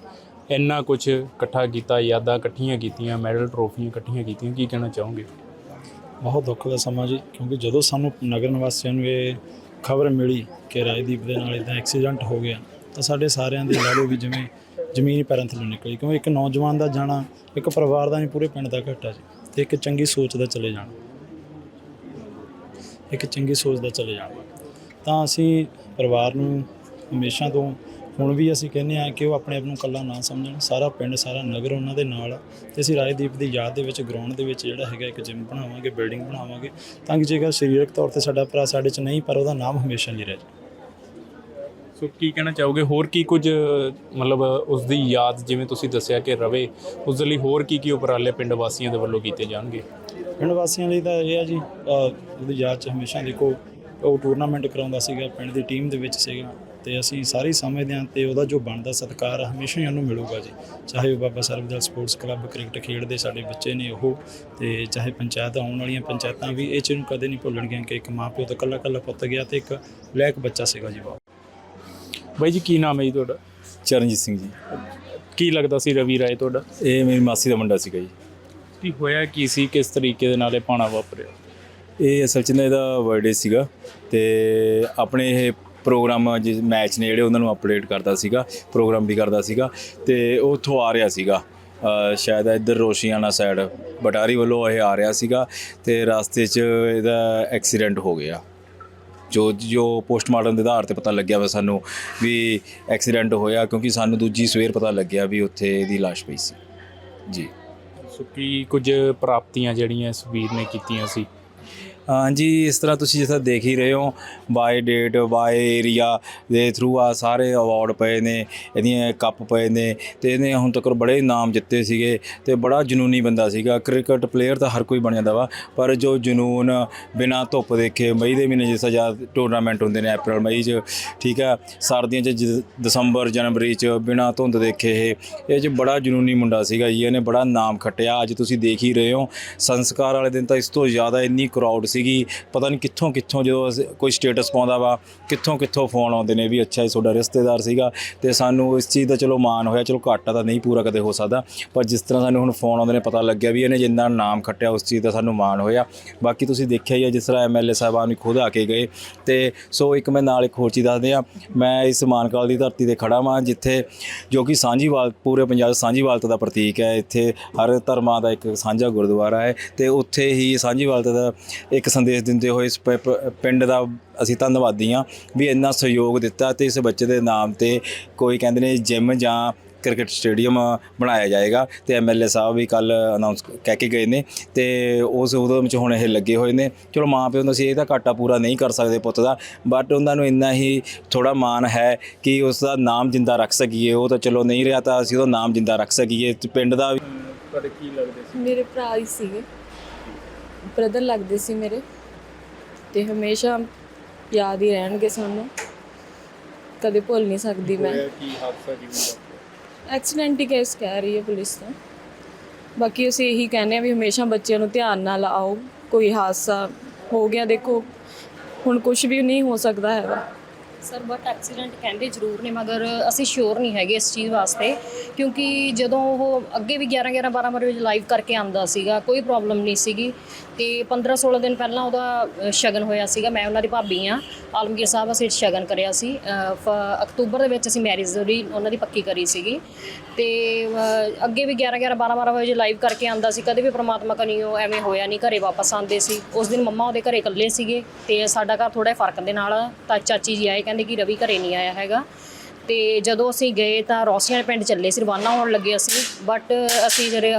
ਇੰਨਾ ਕੁਝ ਇਕੱਠਾ ਕੀਤਾ, ਯਾਦਾਂ ਇਕੱਠੀਆਂ ਕੀਤੀਆਂ, ਮੈਡਲ ਟਰੋਫੀਆਂ ਇਕੱਠੀਆਂ ਕੀਤੀਆਂ, ਕੀ ਕਹਿਣਾ ਚਾਹੋਗੇ? ਬਹੁਤ ਦੁੱਖ ਦਾ ਸਮਾਂ ਜੀ, ਕਿਉਂਕਿ ਜਦੋਂ ਸਾਨੂੰ ਨਗਰ ਨਿਵਾਸੀਆਂ ਨੂੰ ਇਹ ਖਬਰ ਮਿਲੀ ਕਿ ਰਾਜਦੀਪ ਦੇ ਨਾਲ ਇਦਾਂ ਐਕਸੀਡੈਂਟ ਹੋ ਗਿਆ, ਤਾਂ ਸਾਡੇ ਸਾਰਿਆਂ ਦੀ ਲਾ ਵੀ ਜਿਵੇਂ ਜ਼ਮੀਨ ਪੈਰਾਂ ਥੱਲੇ ਨਿਕਲੀ, ਕਿਉਂਕਿ ਇੱਕ ਨੌਜਵਾਨ ਦਾ ਜਾਣਾ, ਇੱਕ ਪਰਿਵਾਰ ਦਾ ਨਹੀਂ, ਪੂਰੇ ਪਿੰਡ ਦਾ ਘਾਟਾ ਜੀ, ਤੇ ਇੱਕ ਚੰਗੀ ਸੋਚ ਦਾ ਚਲੇ ਜਾਣਾ। ਇੱਕ ਚੰਗੀ ਸੋਚ ਦਾ ਚਲੇ ਜਾਣਾ ਤਾਂ ਅਸੀਂ ਪਰਿਵਾਰ ਨੂੰ ਹਮੇਸ਼ਾ ਤੋਂ ਹੁਣ ਵੀ ਅਸੀਂ ਕਹਿੰਦੇ ਆ ਕਿ ਉਹ ਆਪਣੇ ਆਪ ਨੂੰ ਇਕੱਲਾ ਨਾ ਸਮਝਣ। ਸਾਰਾ ਪਿੰਡ, ਸਾਰਾ ਨਗਰ ਉਹਨਾਂ ਦੇ ਨਾਲ ਆ ਤੇ ਅਸੀਂ ਰਾਜਦੀਪ ਦੀ ਯਾਦ ਦੇ ਵਿੱਚ ਗਰਾਊਂਡ ਦੇ ਵਿੱਚ ਜਿਹੜਾ ਹੈਗਾ ਇੱਕ ਜਿਮ ਬਣਾਵਾਂਗੇ ਬਿਲਡਿੰਗ ਬਣਾਵਾਂਗੇ। ਤਾਂ ਕਿ ਜੇਕਰ ਸਰੀਰਕ ਤੌਰ ਤੇ ਸਾਡਾ ਭਰਾ ਸਾਡੇ 'ਚ ਨਹੀਂ, ਪਰ ਉਹਦਾ ਨਾਮ ਹਮੇਸ਼ਾ ਲਈ ਰਹਿ। ਜਾਏ ਸੋ ਕੀ ਕਹਿਣਾ ਚਾਹੋਗੇ? ਹੋਰ ਕੀ ਕੁਝ, ਮਤਲਬ ਉਸ ਦੀ ਯਾਦ ਜਿਵੇਂ ਤੁਸੀਂ ਦੱਸਿਆ ਕਿ ਰਵੇ ਉਸ ਦੇ ਲਈ ਹੋਰ ਕੀ ਕੀ ਉਪਰਾਲੇ ਪਿੰਡ ਵਾਸੀਆਂ ਦੇ ਵੱਲੋਂ ਕੀਤੇ ਜਾਣਗੇ? ਪਿੰਡ ਵਾਸੀਆਂ ਲਈ ਤਾਂ ਇਹ ਆ ਜੀ ਅਹ ਉਹਦੀ ਯਾਦ 'ਚ ਹਮੇਸ਼ਾ ਦੇਖੋ ਉਹ ਟੂਰਨਾਮੈਂਟ ਕਰਾਉਂਦਾ ਸੀਗਾ ਪਿੰਡ ਦੀ ਟੀਮ ਦੇ ਵਿੱਚ ਸੀਗਾ। ਤੇ ਅਸੀਂ ਸਾਰੇ ਹੀ ਸਮਝਦੇ ਹਾਂ ਤੇ ਉਹਦਾ ਜੋ ਬਣਦਾ ਸਤਿਕਾਰ ਆ, ਹਮੇਸ਼ਾ ਹੀ ਉਹਨੂੰ ਮਿਲੂਗਾ ਜੀ। ਚਾਹੇ ਉਹ Baba Sarbjal sports club cricket ਖੇਡਦੇ ਸਾਡੇ ਬੱਚੇ ਨੇ ਉਹ ਤੇ ਚਾਹੇ ਪੰਚਾਇਤ ਆਉਣ ਵਾਲੀਆਂ ਪੰਚਾਇਤਾਂ ਵੀ ਇਹ ਚੀਜ਼ ਨੂੰ ਕਦੇ ਨਹੀਂ ਭੁੱਲਣਗੀਆਂ ਕਿ ਇੱਕ ਮਾਂ ਪਿਓ ਤੋਂ ਕੱਲਾ ਕੱਲਾ ਪੁੱਤ ਗਿਆ ਤੇ ਇੱਕ ਲੈਕ ਬੱਚਾ ਸੀਗਾ ਜੀ ਬਾਬਾ। ਬਾਈ ਜੀ ਕੀ ਨਾਮ ਹੈ ਜੀ ਤੁਹਾਡਾ? ਚਰਨਜੀਤ ਸਿੰਘ ਜੀ। ਕੀ ਲੱਗਦਾ ਸੀ ਰਵੀ ਰਾਏ ਤੁਹਾਡਾ? ਇਹ ਮੇਰੀ ਮਾਸੀ ਦਾ ਮੁੰਡਾ ਸੀਗਾ ਜੀ। ਕੀ ਹੋਇਆ, ਕੀ ਸੀ, ਕਿਸ ਤਰੀਕੇ ਦੇ ਨਾਲ ਇਹ ਪਾਣਾ ਵਾਪਰਿਆ? ਇਹ ਅਸਲ 'ਚ ਨਾ ਇਹਦਾ ਬਰਥਡੇ ਸੀਗਾ ਤੇ ਆਪਣੇ ਇਹ ਪ੍ਰੋਗਰਾਮ ਜਿਸ ਮੈਚ ਨੇ ਜਿਹੜੇ ਉਹਨਾਂ ਨੂੰ ਅਪਡੇਟ ਕਰਦਾ ਸੀਗਾ ਪ੍ਰੋਗਰਾਮ ਵੀ ਕਰਦਾ ਸੀਗਾ ਤੇ ਉਹ ਉੱਥੋਂ ਆ ਰਿਹਾ ਸੀਗਾ। ਸ਼ਾਇਦ ਇੱਧਰ ਰੋਸ਼ੀਆਣਾ ਸਾਈਡ ਬਟਾਰੀ ਵੱਲੋਂ ਇਹ ਆ ਰਿਹਾ ਸੀਗਾ ਤੇ ਰਸਤੇ 'ਚ ਇਹਦਾ ਐਕਸੀਡੈਂਟ ਹੋ ਗਿਆ। ਜੋ ਜੋ ਪੋਸਟਮਾਰਟਮ ਦੇ ਆਧਾਰ ਤੇ ਪਤਾ ਲੱਗਿਆ ਵਾ ਸਾਨੂੰ ਵੀ ਐਕਸੀਡੈਂਟ ਹੋਇਆ ਕਿਉਂਕਿ ਸਾਨੂੰ ਦੂਜੀ ਸਵੇਰ ਪਤਾ ਲੱਗਿਆ ਵੀ ਉੱਥੇ ਇਹਦੀ ਲਾਸ਼ ਪਈ ਸੀ। ਜੀ। ਸੋ ਕੀ ਕੁਝ ਪ੍ਰਾਪਤੀਆਂ ਜਿਹੜੀਆਂ ਇਸ ਨੇ ਕੀਤੀਆਂ ਸੀ। ਹਾਂਜੀ, ਇਸ ਤਰ੍ਹਾਂ ਤੁਸੀਂ ਜਿਸ ਦੇਖ ਹੀ ਰਹੇ ਹੋ ਬਾਏ ਡੇਟ ਬਾਏ ਏਰੀਆ ਦੇ ਥਰੂ ਆ ਸਾਰੇ ਅਵਾਰਡ ਪਏ ਨੇ, ਇਹਦੀਆਂ ਕੱਪ ਪਏ ਨੇ ਤੇ ਇਹਨੇ ਹੁਣ ਤੱਕ ਬੜੇ ਇਨਾਮ ਜਿੱਤੇ ਸੀਗੇ ਤੇ ਬੜਾ ਜਨੂਨੀ ਬੰਦਾ ਸੀਗਾ। ਕ੍ਰਿਕਟ ਪਲੇਅਰ ਤਾਂ ਹਰ ਕੋਈ ਬਣ ਜਾਂਦਾ ਵਾ, ਪਰ ਜੋ ਜਨੂਨ ਬਿਨਾ ਧੁੱਪ ਦੇਖੇ ਮਈ ਦੇ ਮਹੀਨੇ ਜਿਸ ਜ਼ਿਆਦਾ ਟੂਰਨਾਮੈਂਟ ਹੁੰਦੇ ਨੇ ਅਪ੍ਰੈਲ ਮਈ 'ਚ, ਠੀਕ ਆ, ਸਰਦੀਆਂ 'ਚ ਜ- ਦਸੰਬਰ, ਜਨਵਰੀ 'ਚ ਬਿਨਾ ਧੁੰਦ ਦੇਖੇ ਇਹ ਇਹ 'ਚ ਬੜਾ ਜਨੂਨੀ ਮੁੰਡਾ ਸੀਗਾ ਜੀ, ਇਹਨੇ ਬੜਾ ਨਾਮ ਖੱਟਿਆ। ਅੱਜ ਤੁਸੀਂ ਦੇਖ ਹੀ ਰਹੇ ਹੋ, ਸੰਸਕਾਰ ਵਾਲੇ ਦਿਨ ਤਾਂ ਇਸ ਤੋਂ ਜ਼ਿਆਦਾ ਇੰਨੀ ਕਰਾਊਡ ਸੀਗੀ, ਪਤਾ ਨਹੀਂ ਕਿੱਥੋਂ ਕਿੱਥੋਂ ਜਦੋਂ ਅਸੀਂ- ਕੋਈ ਸਟੇਟਸ ਪਾਉਂਦਾ ਵਾ, ਕਿੱਥੋਂ ਕਿੱਥੋਂ ਫੋਨ ਆਉਂਦੇ ਨੇ ਵੀ ਅੱਛਾ ਇਹ ਤੁਹਾਡਾ ਰਿਸ਼ਤੇਦਾਰ ਸੀਗਾ ਤੇ ਸਾਨੂੰ ਇਸ ਚੀਜ਼ ਦਾ ਚਲੋ ਮਾਣ ਹੋਇਆ, ਚਲੋ ਘਾਟਾ ਤਾਂ ਨਹੀਂ ਪੂਰਾ ਕਦੇ ਹੋ ਸਕਦਾ, ਪਰ ਜਿਸ ਤਰ੍ਹਾਂ ਸਾਨੂੰ ਹੁਣ ਫੋਨ ਆਉਂਦੇ ਨੇ, ਪਤਾ ਲੱਗਿਆ ਵੀ ਇਹਨੇ ਜਿੰਨਾ ਨਾਮ ਖੱਟਿਆ, ਉਸ ਚੀਜ਼ ਦਾ ਸਾਨੂੰ ਮਾਣ ਹੋਇਆ। ਬਾਕੀ ਤੁਸੀਂ ਦੇਖਿਆ ਹੀ ਹੈ, ਜਿਸ ਤਰ੍ਹਾਂ ਐਮਐਲਏ ਸਾਹਿਬਾਨ ਵੀ ਖੁਦ ਆ ਕੇ ਗਏ ਤੇ ਸੋ ਇੱਕ ਮੈਂ ਨਾਲ ਇੱਕ ਹੋਰ ਚੀਜ਼ ਦੱਸਦੇ ਆ ਮੈਂ ਇਸ ਮਾਨਕਾਲ ਦੀ ਧਰਤੀ ਤੇ ਖੜਾ ਵਾਂ, ਜਿੱਥੇ ਜੋ ਕਿ ਸਾਂਝੀਵਾਲ, ਪੂਰੇ ਪੰਜਾਬ 'ਚ ਸਾਂਝੀਵਾਲਤਾ ਦਾ ਪ੍ਰਤੀਕ ਹੈ, ਇੱਥੇ ਹਰ ਧਰਮਾਂ ਦਾ ਇੱਕ ਸਾਂਝਾ ਗੁਰਦੁਆਰਾ ਹੈ ਤੇ ਉੱਥੇ ਹੀ ਸਾਂਝੀਵਾਲਤਾ ਦਾ ਇੱਕ ਸੰਦੇਸ਼ ਦਿੰਦੇ ਹੋਏ ਇਸ ਪ- ਪ- ਪਿੰਡ ਦਾ ਅਸੀਂ ਧੰਨਵਾਦੀ ਹਾਂ ਵੀ ਇੰਨਾ ਸਹਿਯੋਗ ਦਿੱਤਾ ਤੇ ਇਸ ਬੱਚੇ ਦੇ ਨਾਮ ਤੇ ਕੋਈ ਕਹਿੰਦੇ ਨੇ ਜਿਮ ਜਾਂ ਕ੍ਰਿਕਟ ਸਟੇਡੀਅਮ ਬਣਾਇਆ ਜਾਏਗਾ ਤੇ ਐਮਐਲਏ ਸਾਹਿਬ ਵੀ ਕੱਲ ਅਨਾਉਂਸ ਕਹਿ ਕੇ ਗਏ ਨੇ ਤੇ ਉਸ ਉਹਦੇ ਵਿੱਚ ਹੁਣ ਇਹ ਲੱਗੇ ਹੋਏ ਨੇ। ਚਲੋ ਮਾਂ ਪਿਓ ਨੂੰ ਅਸੀਂ ਇਹਦਾ ਘਾਟਾ ਪੂਰਾ ਨਹੀਂ ਕਰ ਸਕਦੇ ਪੁੱਤ ਦਾ ਬਟ ਉਹਨਾਂ ਨੂੰ ਇੰਨਾ ਹੀ ਥੋੜਾ ਮਾਣ ਹੈ ਕਿ ਉਸ ਦਾ ਨਾਮ ਜਿੰਦਾ ਰੱਖ ਸਕੀਏ। ਉਹ ਤਾਂ ਚਲੋ ਨਹੀਂ ਰਿਹਾ ਤਾਂ ਅਸੀਂ ਉਹਦਾ ਨਾਮ ਜਿੰਦਾ ਰੱਖ ਸਕੀਏ। ਤੇ ਪਿੰਡ ਦਾ ਵੀ ਤੁਹਾਡੇ ਕੀ ਲੱਗਦੇ ਸੀ? ਮੇਰੇ ਭਰਾ ਹੀ ਸੀਗੇ। ਬ੍ਰਦਰ ਲੱਗਦੇ ਸੀ ਮੇਰੇ ਤੇ ਹਮੇਸ਼ਾ ਯਾਦ ਹੀ ਰਹਿਣਗੇ ਸਾਨੂੰ। ਕਦੇ ਭੁੱਲ ਨਹੀਂ ਸਕਦੀ ਮੈਂ। ਕੀ ਹਾਦਸਾ ਐਕਸੀਡੈਂਟ ਹੀ ਕੇਸ ਕਹਿ ਰਹੀ ਹੈ ਪੁਲਿਸ ਤਾਂ। ਬਾਕੀ ਅਸੀਂ ਇਹੀ ਕਹਿੰਦੇ ਆ ਵੀ ਹਮੇਸ਼ਾ ਬੱਚਿਆਂ ਨੂੰ ਧਿਆਨ ਨਾਲ ਆਓ। ਕੋਈ ਹਾਦਸਾ ਹੋ ਗਿਆ ਦੇਖੋ ਹੁਣ ਕੁਝ ਵੀ ਨਹੀਂ ਹੋ ਸਕਦਾ ਹੈਗਾ। ਸਰ ਬਟ ਐਕਸੀਡੈਂਟ ਕਹਿੰਦੇ ਜ਼ਰੂਰ ਨੇ, ਮਗਰ ਅਸੀਂ ਸ਼ੋਰ ਨਹੀਂ ਹੈਗੇ ਇਸ ਚੀਜ਼ ਵਾਸਤੇ, ਕਿਉਂਕਿ ਜਦੋਂ ਉਹ ਅੱਗੇ ਵੀ 11 11 12 ਵਜੇ ਲਾਈਵ ਕਰਕੇ ਆਂਦਾ ਸੀਗਾ, ਕੋਈ ਪ੍ਰੋਬਲਮ ਨਹੀਂ ਸੀਗੀ। ਤੇ 15 16 ਦਿਨ ਪਹਿਲਾਂ ਉਹਦਾ ਸ਼ਗਨ ਹੋਇਆ ਸੀਗਾ, ਮੈਂ ਉਹਨਾਂ ਦੀ ਭਾਬੀ ਆ ਆਲਮਗੀਰ ਸਾਹਿਬ, ਅਸੀਂ ਸ਼ਗਨ ਕਰਿਆ ਸੀ। ਫ- ਅਕਤੂਬਰ ਦੇ ਵਿੱਚ ਅਸੀਂ ਮੈਰਿਜ ਉਹਦੀ ਉਹਨਾਂ ਦੀ ਪੱਕੀ ਕਰੀ ਸੀਗੀ। ਤੇ ਅੱਗੇ ਵੀ 11 11 12 12 ਵਜੇ ਲਾਈਵ ਕਰਕੇ ਆਂਦਾ ਸੀ। ਕਦੇ ਵੀ ਪ੍ਰਮਾਤਮਾ ਕਨੀ ਉਹ ਐਵੇਂ ਹੋਇਆ ਨਹੀਂ, ਘਰੇ ਵਾਪਸ ਆਂਦੇ ਸੀ। ਉਸ ਦਿਨ ਮੰਮਾ ਉਹਦੇ ਘਰੇ ਇਕੱਲੇ ਸੀਗੇ, ਤੇ ਸਾਡਾ ਘਰ ਥੋੜਾ ਫ਼ਰਕ ਦੇ ਨਾਲ, ਤਾਂ ਚਾਚੀ ਜੀ ਆਏ ਕਹਿੰਦੇ ਕਿ ਰਵੀ ਘਰੇ ਨਹੀਂ ਆਇਆ ਹੈਗਾ। ਤੇ ਜਦੋਂ ਅਸੀਂ ਗਏ ਤਾਂ ਰੋਸੀਆਂ ਪਿੰਡ ਚੱਲੇ ਸੀ ਰਵਾਨਾ ਹੋਣ ਲੱਗੇ ਅਸੀਂ। ਬਟ ਅਸੀਂ ਜਿਹੜੇ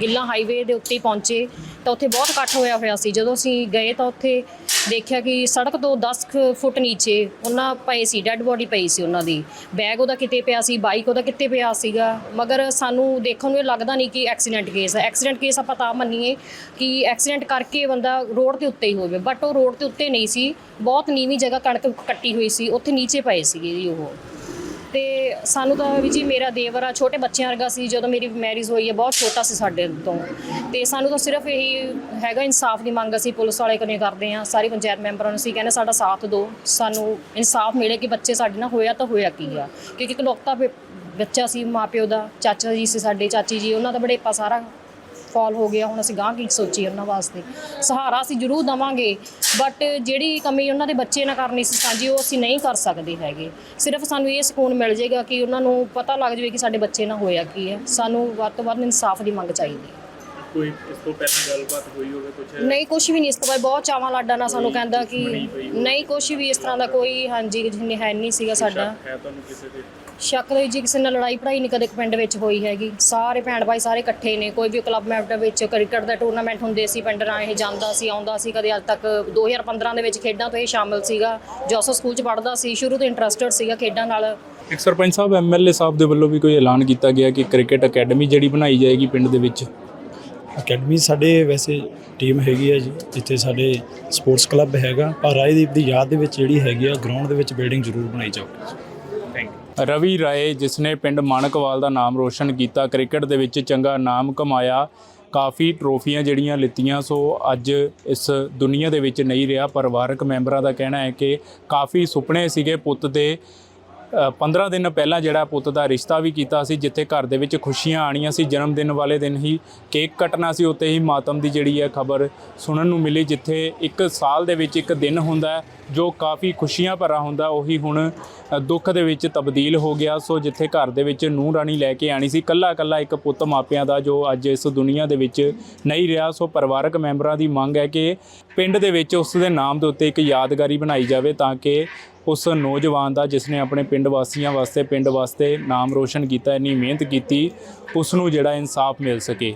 ਗਿੱਲਾ ਹਾਈਵੇ ਦੇ ਉੱਤੇ ਪਹੁੰਚੇ ਤਾਂ ਉੱਥੇ ਬਹੁਤ ਇਕੱਠ ਹੋਇਆ ਹੋਇਆ ਸੀ। ਜਦੋਂ ਅਸੀਂ ਗਏ ਤਾਂ ਉੱਥੇ ਦੇਖਿਆ ਕਿ ਸੜਕ ਤੋਂ 10 ਫੁੱਟ ਨੀਚੇ ਉਹਨਾਂ ਪਏ ਸੀ ਡੈੱਡ ਬੋਡੀ ਪਈ ਸੀ ਉਹਨਾਂ ਦੀ। ਬੈਗ ਉਹਦਾ ਕਿਤੇ ਪਿਆ ਸੀ ਬਾਈਕ ਉਹਦਾ ਕਿੱਥੇ ਪਿਆ ਸੀਗਾ। ਮਗਰ ਸਾਨੂੰ ਦੇਖਣ ਨੂੰ ਇਹ ਲੱਗਦਾ ਨਹੀਂ ਕਿ ਐਕਸੀਡੈਂਟ ਕੇਸ ਹੈ ਐਕਸੀਡੈਂਟ ਕੇਸ ਆਪਾਂ ਤਾਂ ਮੰਨੀਏ ਕਿ ਐਕਸੀਡੈਂਟ ਕਰਕੇ ਬੰਦਾ ਰੋਡ ਦੇ ਉੱਤੇ ਹੀ ਹੋਵੇ। ਬਟ ਉਹ ਰੋਡ 'ਤੇ ਉੱਤੇ ਨਹੀਂ ਸੀ। ਬਹੁਤ ਨੀਵੀਂ ਜਗ੍ਹਾ ਕਣਕ ਕੱਟੀ ਹੋਈ ਸੀ। ਉੱਥੇ ਨੀਚੇ ਪਏ ਸੀਗੇ ਜੀ ਉਹ। ਤੇ ਸਾਨੂੰ ਤਾਂ ਵੀ ਜੀ ਮੇਰਾ ਦੇਵਰ ਆ, ਛੋਟੇ ਬੱਚਿਆਂ ਵਰਗਾ ਸੀ ਜਦੋਂ ਮੇਰੀ ਮੈਰਿਜ ਹੋਈ ਹੈ, ਬਹੁਤ ਛੋਟਾ ਸੀ ਸਾਡੇ ਤੋਂ। ਤੇ ਸਾਨੂੰ ਤਾਂ ਸਿਰਫ ਇਹੀ ਹੈਗਾ, ਇਨਸਾਫ ਦੀ ਮੰਗ ਅਸੀਂ ਪੁਲਿਸ ਵਾਲੇ ਕੋਨੇ ਕਰਦੇ ਆ ਸਾਰੀ ਪੰਚਾਇਤ ਮੈਂਬਰਾਂ ਨੂੰ ਅਸੀਂ ਕਹਿੰਦੇ ਸਾਡਾ ਸਾਥ ਦਿਓ। ਸਾਨੂੰ ਇਨਸਾਫ ਮਿਲੇ ਕਿ ਬੱਚੇ ਸਾਡੇ ਨਾਲ ਹੋਇਆ ਤਾਂ ਹੋਇਆ ਕੀ ਆ। ਕਿਉਂਕਿ ਇਕਲੌਤਾ ਬ- ਬੱਚਾ ਸੀ, ਮਾਪਿਓ ਦਾ, ਚਾਚਾ ਜੀ ਸੀ ਸਾਡੇ, ਚਾਚੀ ਜੀ, ਉਹਨਾਂ ਦਾ ਬੜੇਪਾ ਸਾਰਾ ਫਾਲ ਹੋ ਗਿਆ ਹੁਣ ਅਸੀਂ ਗਾਂ ਕੀ ਸੋਚੀ ਉਹਨਾਂ ਵਾਸਤੇ। ਸਹਾਰਾ ਅਸੀਂ ਜ਼ਰੂਰ ਦਵਾਂਗੇ ਬਟ ਜਿਹੜੀ ਕਮੀ ਉਹਨਾਂ ਦੇ ਬੱਚੇ ਨਾਲ ਕਰਨੀ ਸੀ ਸਾਂਝੀ ਉਹ ਅਸੀਂ ਨਹੀਂ ਕਰ ਸਕਦੇ ਹੈਗੇ। ਸਿਰਫ ਸਾਨੂੰ ਇਹ ਸਕੂਨ ਮਿਲ ਜਾਏਗਾ ਕਿ ਉਹਨਾਂ ਨੂੰ ਪਤਾ ਲੱਗ ਜਾਵੇ ਕਿ ਸਾਡੇ ਬੱਚੇ ਨਾਲ ਹੋਇਆ ਕੀ ਹੈ। ਸਾਨੂੰ ਵੱਧ ਤੋਂ ਵੱਧ ਇਨਸਾਫ ਦੀ ਮੰਗ ਚਾਹੀਦੀ ਹੈ। ਕੋਈ ਇਸ ਤੋਂ ਪਹਿਲਾਂ ਗੱਲਬਾਤ ਹੋਈ ਹੋਵੇ ਕੁਝ ਨਹੀਂ ਕੁਝ ਵੀ ਨਹੀਂ ਇਸ ਤੋਂ ਬਾਅਦ ਬਹੁਤ ਚਾਵਾਂ ਲਾਡਾ ਨਾਲ ਸਾਨੂੰ ਕਹਿੰਦਾ ਕਿ ਨਹੀਂ ਕੁਝ ਵੀ ਇਸ ਤਰ੍ਹਾਂ ਦਾ ਕੋਈ ਹਾਂਜੀ ਹੈ ਨਹੀਂ ਸੀਗਾ ਸਾਡਾ। ਹੈ ਤੁਹਾਨੂੰ ਕਿਸੇ ਤੇ? ਸ਼ੱਕ ਦੇ ਜੀ ਕਿਸੇ ਨਾਲ ਲੜਾਈ ਪੜਾਈ ਨਹੀਂ ਕਦੇ ਪਿੰਡ ਵਿੱਚ ਹੋਈ ਹੈਗੀ। ਸਾਰੇ ਭੈਣ ਭਾਈ ਸਾਰੇ ਇਕੱਠੇ ਨੇ ਕੋਈ ਵੀ ਕਲੱਬ ਮੈਂਬਰ ਵਿੱਚ ਕ੍ਰਿਕਟ ਦਾ ਟੂਰਨਾਮੈਂਟ ਹੁੰਦੇ ਸੀ ਪਿੰਡ ਰਾਂ ਇਹ ਜਾਂਦਾ ਸੀ ਆਉਂਦਾ ਸੀ ਕਦੇ ਅੱਜ ਤੱਕ 2015 ਦੇ ਵਿੱਚ ਖੇਡਾਂ ਤੋਂ ਇਹ ਸ਼ਾਮਲ ਸੀਗਾ। ਜੋਸੋ ਸਕੂਲ 'ਚ ਪੜ੍ਹਦਾ ਸੀ ਸ਼ੁਰੂ ਤੋਂ ਇੰਟਰਸਟਡ ਸੀਗਾ ਖੇਡਾਂ ਨਾਲ। ਇੱਕ ਸਰਪੰਚ ਸਾਹਿਬ ਐਮਐਲਏ ਸਾਹਿਬ ਦੇ ਵੱਲੋਂ ਵੀ ਕੋਈ ਐਲਾਨ ਕੀਤਾ ਗਿਆ ਕਿ ਕ੍ਰਿਕਟ ਅਕੈਡਮੀ ਜਿਹੜੀ ਬਣਾਈ ਜਾਏਗੀ ਪਿੰਡ ਦੇ ਵਿੱਚ? ਅਕੈਡਮੀ ਸਾਡੇ ਵੈਸੇ ਟੀਮ ਹੈਗੀ ਹੈ ਜੀ ਜਿੱਥੇ ਸਾਡੇ ਸਪੋਰਟਸ ਕਲੱਬ ਹੈਗਾ। ਪਰ ਰਾਜਦੀਪ ਦੀ ਯਾਦ ਦੇ ਵਿੱਚ ਜਿਹੜੀ ਹੈਗੀ ਆ ਗਰਾਊਂਡ ਦੇ ਵਿੱਚ ਬਿਲਡਿੰਗ ਜ਼ਰੂਰ ਬਣਾਈ ਜਾਊਗੀ। ਰਵੀ ਰਾਏ ਜਿਸ ਨੇ ਪਿੰਡ ਮਾਨਕਵਾਲ ਦਾ ਨਾਮ ਰੋਸ਼ਨ ਕੀਤਾ, ਕ੍ਰਿਕਟ ਦੇ ਵਿੱਚ ਚੰਗਾ ਨਾਮ ਕਮਾਇਆ, ਕਾਫੀ ਟਰੋਫੀਆਂ ਜਿਹੜੀਆਂ ਲਿੱਤੀਆਂ, ਸੋ ਅੱਜ ਇਸ ਦੁਨੀਆ ਦੇ ਵਿੱਚ ਨਹੀਂ ਰਿਹਾ, ਪਰਿਵਾਰਕ ਮੈਂਬਰਾਂ ਦਾ ਕਹਿਣਾ ਹੈ ਕਿ ਕਾਫੀ ਸੁਪਨੇ ਸੀਗੇ ਪੁੱਤ ਦੇ। 15 ਦਿਨ ਪਹਿਲਾਂ ਜਿਹੜਾ ਪੁੱਤ ਦਾ ਰਿਸ਼ਤਾ ਵੀ ਕੀਤਾ ਸੀ, ਜਿੱਥੇ ਘਰ ਦੇ ਵਿੱਚ ਖੁਸ਼ੀਆਂ ਆਣੀਆਂ ਸੀ, ਜਨਮ ਦਿਨ ਵਾਲੇ ਦਿਨ ਹੀ ਕੇਕ ਕੱਟਣਾ ਸੀ ਉੱਤੇ ਹੀ ਮਾਤਮ ਦੀ ਜਿਹੜੀ ਹੈ ਖਬਰ ਸੁਣਨ ਨੂੰ ਮਿਲੀ, ਜਿੱਥੇ ਇੱਕ ਸਾਲ ਦੇ ਵਿੱਚ ਇੱਕ ਦਿਨ ਹੁੰਦਾ ਜੋ ਕਾਫੀ ਖੁਸ਼ੀਆਂ ਭਰਾ ਹੁੰਦਾ, ਉਹੀ ਹੁਣ ਦੁੱਖ ਦੇ ਵਿੱਚ ਤਬਦੀਲ ਹੋ ਗਿਆ। ਸੋ ਜਿੱਥੇ ਘਰ ਦੇ ਵਿੱਚ ਨੂੰਹ ਰਾਣੀ ਲੈ ਕੇ ਆਣੀ ਸੀ ਕੱਲਾ ਕੱਲਾ ਇੱਕ ਪੁੱਤ ਮਾਪਿਆਂ ਦਾ, ਜੋ ਅੱਜ ਇਸ ਦੁਨੀਆ ਦੇ ਵਿੱਚ ਨਹੀਂ ਰਿਹਾ। ਸੋ ਪਰਿਵਾਰਕ ਮੈਂਬਰਾਂ ਦੀ ਮੰਗ ਹੈ ਕਿ ਪਿੰਡ ਦੇ ਵਿੱਚ ਉਸ ਦੇ ਨਾਮ ਦੇ ਉੱਤੇ ਇੱਕ ਯਾਦਗਾਰੀ ਬਣਾਈ ਜਾਵੇ, ਤਾਂ ਕਿ ਉਸ ਨੌਜਵਾਨ ਦਾ ਜਿਸ ਨੇ ਆਪਣੇ ਪਿੰਡ ਵਾਸੀਆਂ ਵਾਸਤੇ, ਪਿੰਡ ਵਾਸਤੇ ਨਾਮ ਰੋਸ਼ਨ ਕੀਤਾ, ਇੰਨੀ ਮਿਹਨਤ ਕੀਤੀ, ਉਸ ਨੂੰ ਜਿਹੜਾ ਇਨਸਾਫ ਮਿਲ ਸਕੇ।